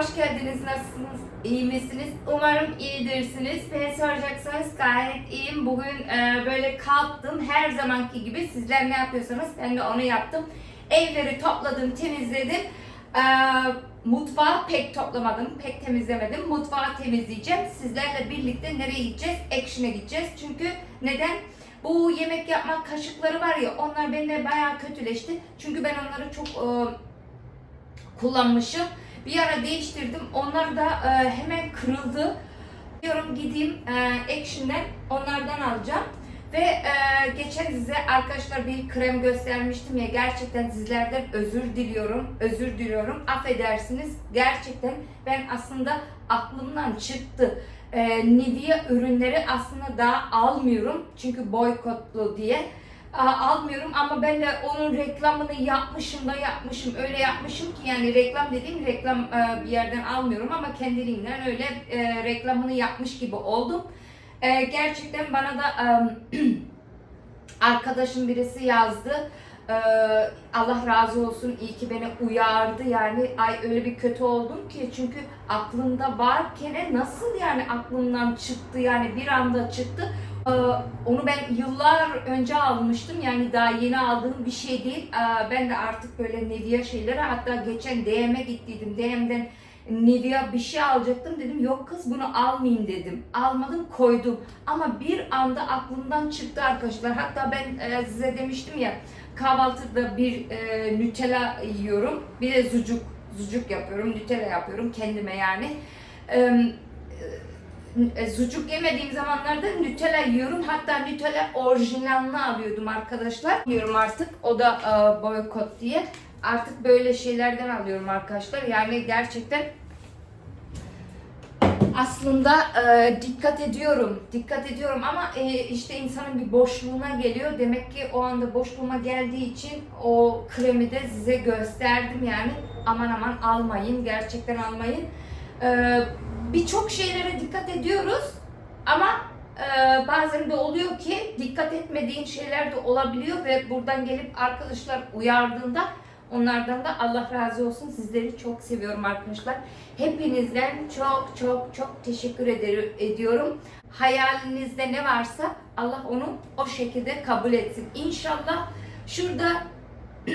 hoş geldiniz. Nasılsınız? İyi misiniz? Umarım iyidirsiniz. Beni soracaksanız gayet iyiyim. Bugün e, böyle kalktım. Her zamanki gibi sizler ne yapıyorsanız ben de onu yaptım. Evleri topladım, temizledim. E, mutfağı pek toplamadım, pek temizlemedim. Mutfağı temizleyeceğim. Sizlerle birlikte nereye gideceğiz? Action'a gideceğiz. Çünkü neden? Bu yemek yapma kaşıkları var ya onlar bende bayağı kötüleşti. Çünkü ben onları çok e, kullanmışım. Bir ara değiştirdim. Onlar da e, hemen kırıldı. Diyorum gideyim e, Action'den onlardan alacağım. Ve e, geçen size arkadaşlar bir krem göstermiştim ya gerçekten sizlerden özür diliyorum. Özür diliyorum. Affedersiniz. Gerçekten ben aslında aklımdan çıktı. E, Nivea ürünleri aslında daha almıyorum. Çünkü boykotlu diye. Almıyorum ama ben de onun reklamını yapmışım da yapmışım öyle yapmışım ki yani reklam dediğim reklam e, bir yerden almıyorum ama kendiliğinden öyle e, reklamını yapmış gibi oldum. E, gerçekten bana da arkadaşım birisi yazdı. Allah razı olsun iyi ki beni uyardı yani ay öyle bir kötü oldum ki çünkü aklımda varken nasıl yani aklımdan çıktı yani bir anda çıktı. Ee, Onu ben yıllar önce almıştım yani daha yeni aldığım bir şey değil. Ee, Ben de artık böyle Nivea şeyleri hatta geçen DM'e gittiydim. DM'den Nivea bir şey alacaktım dedim yok kız bunu almayayım dedim. Almadım koydum ama bir anda aklımdan çıktı arkadaşlar. Hatta ben e, size demiştim ya kahvaltıda bir e, Nutella yiyorum bir de sucuk sucuk yapıyorum Nutella yapıyorum kendime yani. Ee, e, sucuk yemediğim zamanlarda Nutella yiyorum. Hatta Nutella orijinalini alıyordum arkadaşlar. Yiyorum artık. O da e, boykot diye. Artık böyle şeylerden alıyorum arkadaşlar. Yani gerçekten aslında e, dikkat ediyorum. Dikkat ediyorum ama e, işte insanın bir boşluğuna geliyor. Demek ki o anda boşluğuma geldiği için o kremi de size gösterdim yani. Aman aman almayın. Gerçekten almayın. E, Birçok şeylere dikkat ediyoruz ama e, bazen de oluyor ki dikkat etmediğin şeyler de olabiliyor ve buradan gelip arkadaşlar uyardığında onlardan da Allah razı olsun. Sizleri çok seviyorum arkadaşlar. Hepinizden çok çok çok teşekkür ediyorum. Hayalinizde ne varsa Allah onu o şekilde kabul etsin. İnşallah şurada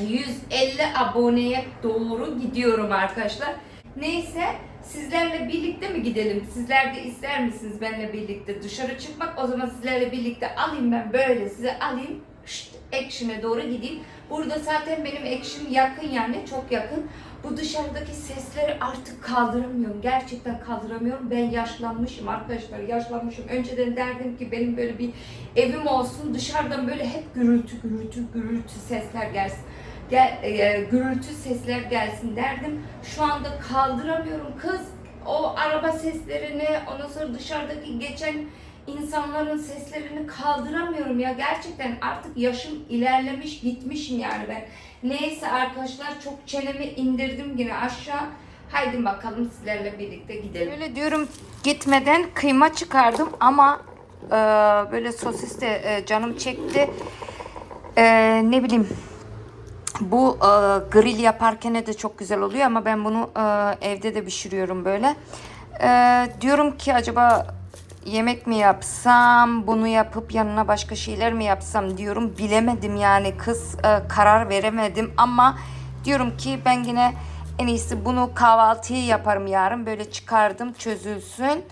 150 aboneye doğru gidiyorum arkadaşlar. Neyse sizlerle birlikte mi gidelim? Sizler de ister misiniz benimle birlikte dışarı çıkmak? O zaman sizlerle birlikte alayım ben böyle size alayım. Şşt, action'e doğru gideyim. Burada zaten benim action yakın yani çok yakın. Bu dışarıdaki sesleri artık kaldıramıyorum. Gerçekten kaldıramıyorum. Ben yaşlanmışım arkadaşlar. Yaşlanmışım. Önceden derdim ki benim böyle bir evim olsun. Dışarıdan böyle hep gürültü gürültü gürültü sesler gelsin gel, e, gürültü sesler gelsin derdim. Şu anda kaldıramıyorum kız. O araba seslerini, ondan sonra dışarıdaki geçen insanların seslerini kaldıramıyorum ya. Gerçekten artık yaşım ilerlemiş, gitmişim yani ben. Neyse arkadaşlar çok çenemi indirdim yine aşağı. Haydi bakalım sizlerle birlikte gidelim. Böyle diyorum gitmeden kıyma çıkardım ama e, böyle sosis de e, canım çekti. E, ne bileyim bu e, grill yaparken de çok güzel oluyor ama ben bunu e, evde de pişiriyorum böyle. E, diyorum ki acaba yemek mi yapsam, bunu yapıp yanına başka şeyler mi yapsam diyorum. Bilemedim yani kız e, karar veremedim ama diyorum ki ben yine en iyisi bunu kahvaltıyı yaparım yarın. Böyle çıkardım çözülsün.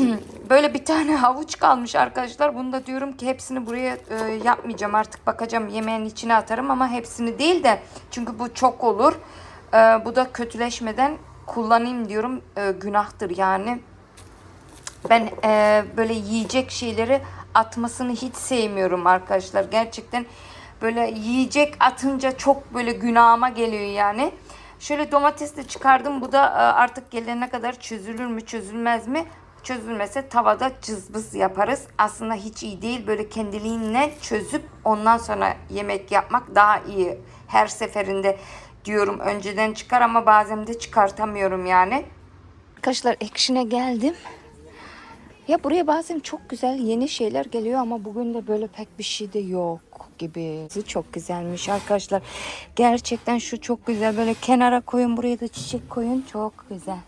Böyle bir tane havuç kalmış arkadaşlar. Bunu da diyorum ki hepsini buraya e, yapmayacağım. Artık bakacağım yemeğin içine atarım ama hepsini değil de. Çünkü bu çok olur. E, bu da kötüleşmeden kullanayım diyorum. E, günahtır yani. Ben e, böyle yiyecek şeyleri atmasını hiç sevmiyorum arkadaşlar. Gerçekten böyle yiyecek atınca çok böyle günahıma geliyor yani. Şöyle domates de çıkardım. Bu da e, artık gelene kadar çözülür mü çözülmez mi? Çözülmese tavada cızbız yaparız. Aslında hiç iyi değil. Böyle kendiliğinden çözüp ondan sonra yemek yapmak daha iyi. Her seferinde diyorum önceden çıkar ama bazen de çıkartamıyorum yani. Arkadaşlar Action'e geldim. Ya buraya bazen çok güzel yeni şeyler geliyor ama bugün de böyle pek bir şey de yok gibi. Çok güzelmiş arkadaşlar. Gerçekten şu çok güzel. Böyle kenara koyun buraya da çiçek koyun. Çok güzel.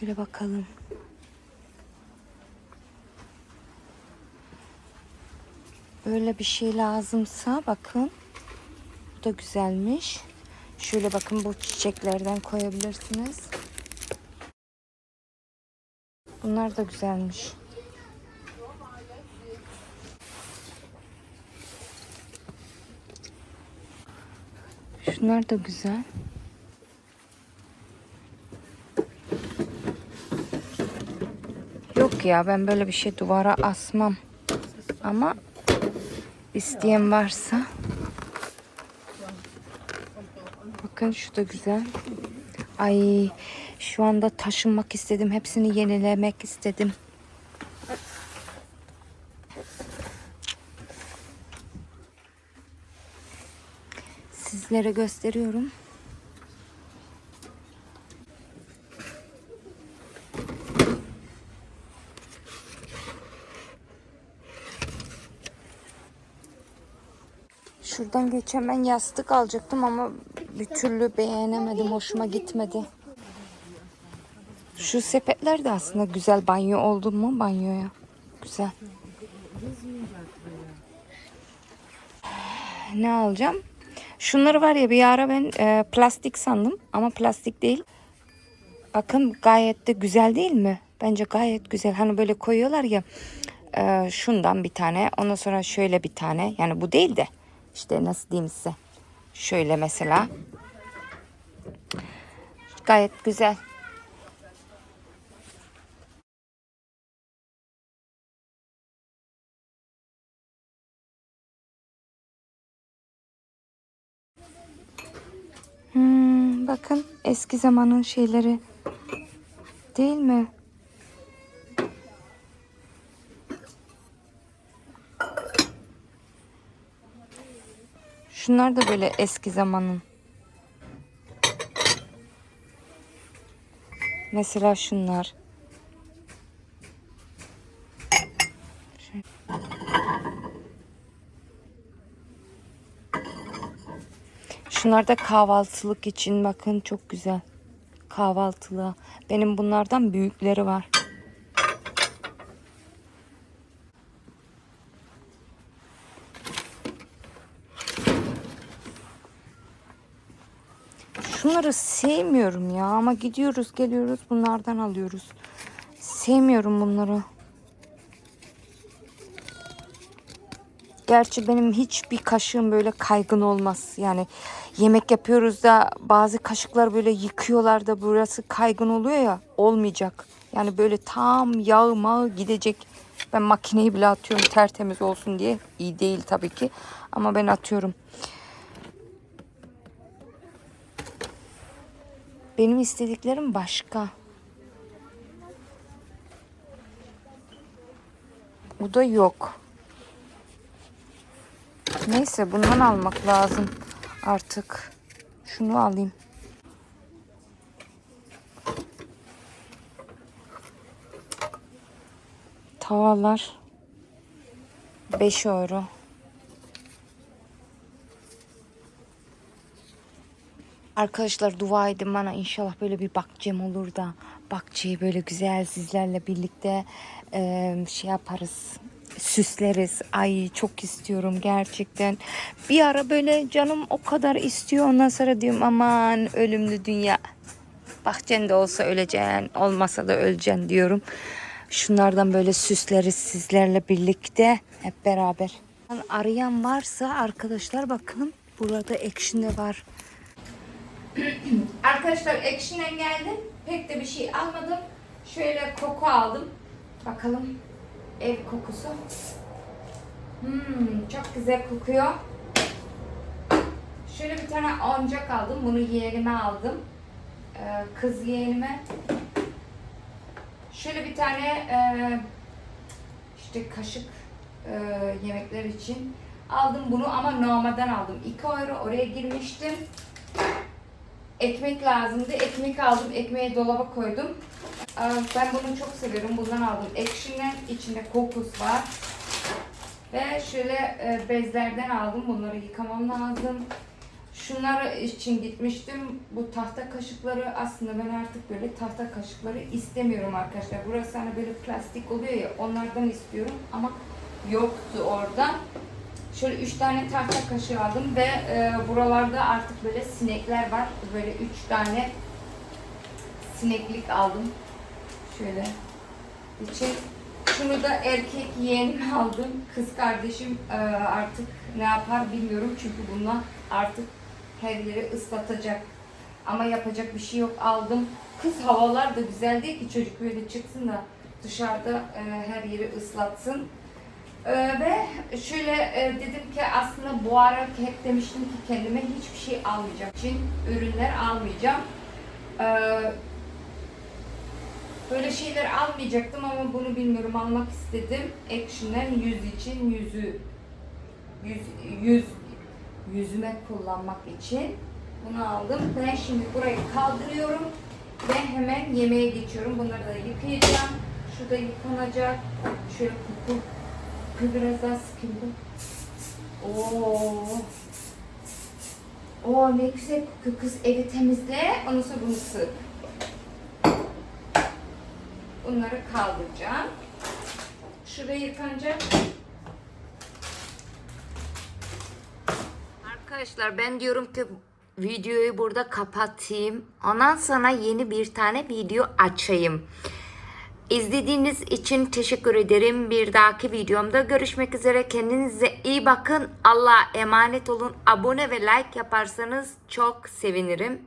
Şöyle bakalım. Böyle bir şey lazımsa bakın. Bu da güzelmiş. Şöyle bakın bu çiçeklerden koyabilirsiniz. Bunlar da güzelmiş. Şunlar da güzel. Yok ya ben böyle bir şey duvara asmam. Ama isteyen varsa Bakın şu da güzel. Ay şu anda taşınmak istedim. Hepsini yenilemek istedim. Sizlere gösteriyorum. Şuradan geçen ben yastık alacaktım ama bir türlü beğenemedim. Hoşuma gitmedi. Şu sepetler de aslında güzel banyo oldu mu banyoya? Güzel. Ne alacağım? Şunları var ya bir ara ben e, plastik sandım ama plastik değil. Bakın gayet de güzel değil mi? Bence gayet güzel. Hani böyle koyuyorlar ya e, şundan bir tane ondan sonra şöyle bir tane. Yani bu değil de işte nasıl diyeyim size. Şöyle mesela. Gayet güzel. Hmm, bakın eski zamanın şeyleri değil mi? Şunlar da böyle eski zamanın. Mesela şunlar. Şunlar da kahvaltılık için bakın çok güzel. Kahvaltılığa. Benim bunlardan büyükleri var. Şunları sevmiyorum ya ama gidiyoruz geliyoruz bunlardan alıyoruz. Sevmiyorum bunları. Gerçi benim hiçbir kaşığım böyle kaygın olmaz. Yani yemek yapıyoruz da bazı kaşıklar böyle yıkıyorlar da burası kaygın oluyor ya olmayacak. Yani böyle tam yağ mağı gidecek. Ben makineyi bile atıyorum tertemiz olsun diye. İyi değil tabii ki ama ben atıyorum. Benim istediklerim başka. Bu da yok. Neyse bundan almak lazım artık. Şunu alayım. Tavalar 5 euro. Arkadaşlar dua edin bana inşallah böyle bir bakcem olur da bakçayı böyle güzel sizlerle birlikte e, şey yaparız süsleriz. Ay çok istiyorum gerçekten. Bir ara böyle canım o kadar istiyor ondan sonra diyorum aman ölümlü dünya. Bahçende olsa öleceksin olmasa da öleceksin diyorum. Şunlardan böyle süsleriz sizlerle birlikte hep beraber. Arayan varsa arkadaşlar bakın burada action de var. Arkadaşlar Action'den geldim. Pek de bir şey almadım. Şöyle koku aldım. Bakalım ev kokusu. Hmm, çok güzel kokuyor. Şöyle bir tane oyuncak aldım. Bunu yeğenime aldım. Ee, kız yeğenime. Şöyle bir tane e, işte kaşık e, yemekler için aldım bunu ama normalden aldım. 2 euro oraya girmiştim. Ekmek lazımdı. Ekmek aldım. Ekmeği dolaba koydum. Ben bunu çok seviyorum. Bundan aldım. Action'ın içinde kokus var. Ve şöyle e, bezlerden aldım. Bunları yıkamam lazım. Şunlar için gitmiştim. Bu tahta kaşıkları aslında ben artık böyle tahta kaşıkları istemiyorum arkadaşlar. Burası hani böyle plastik oluyor ya onlardan istiyorum ama yoktu orada. Şöyle üç tane tahta kaşığı aldım ve e, buralarda artık böyle sinekler var. Böyle üç tane sineklik aldım. Şöyle için. Şunu da erkek yeğenime aldım. Kız kardeşim e, artık ne yapar bilmiyorum çünkü bundan artık her yeri ıslatacak. Ama yapacak bir şey yok aldım. Kız havalar da güzel değil ki çocuk böyle çıksın da dışarıda e, her yeri ıslatsın. E, ve şöyle e, dedim ki aslında bu ara hep demiştim ki kendime hiçbir şey almayacağım. için ürünler almayacağım. E, Böyle şeyler almayacaktım ama bunu bilmiyorum almak istedim. Action'ın yüz için yüzü yüz, yüz yüzüme kullanmak için bunu aldım. Ben şimdi burayı kaldırıyorum ve hemen yemeğe geçiyorum. Bunları da yıkayacağım. Şu da yıkanacak. Şöyle kuku biraz daha sıkıldı. Oo. Oo ne güzel kokuyor kız evi temizle. Ondan sonra bunu sık. Bunları kaldıracağım. Şurada yıkanacak. Arkadaşlar ben diyorum ki videoyu burada kapatayım. Ondan sonra yeni bir tane video açayım. İzlediğiniz için teşekkür ederim. Bir dahaki videomda görüşmek üzere. Kendinize iyi bakın. Allah'a emanet olun. Abone ve like yaparsanız çok sevinirim.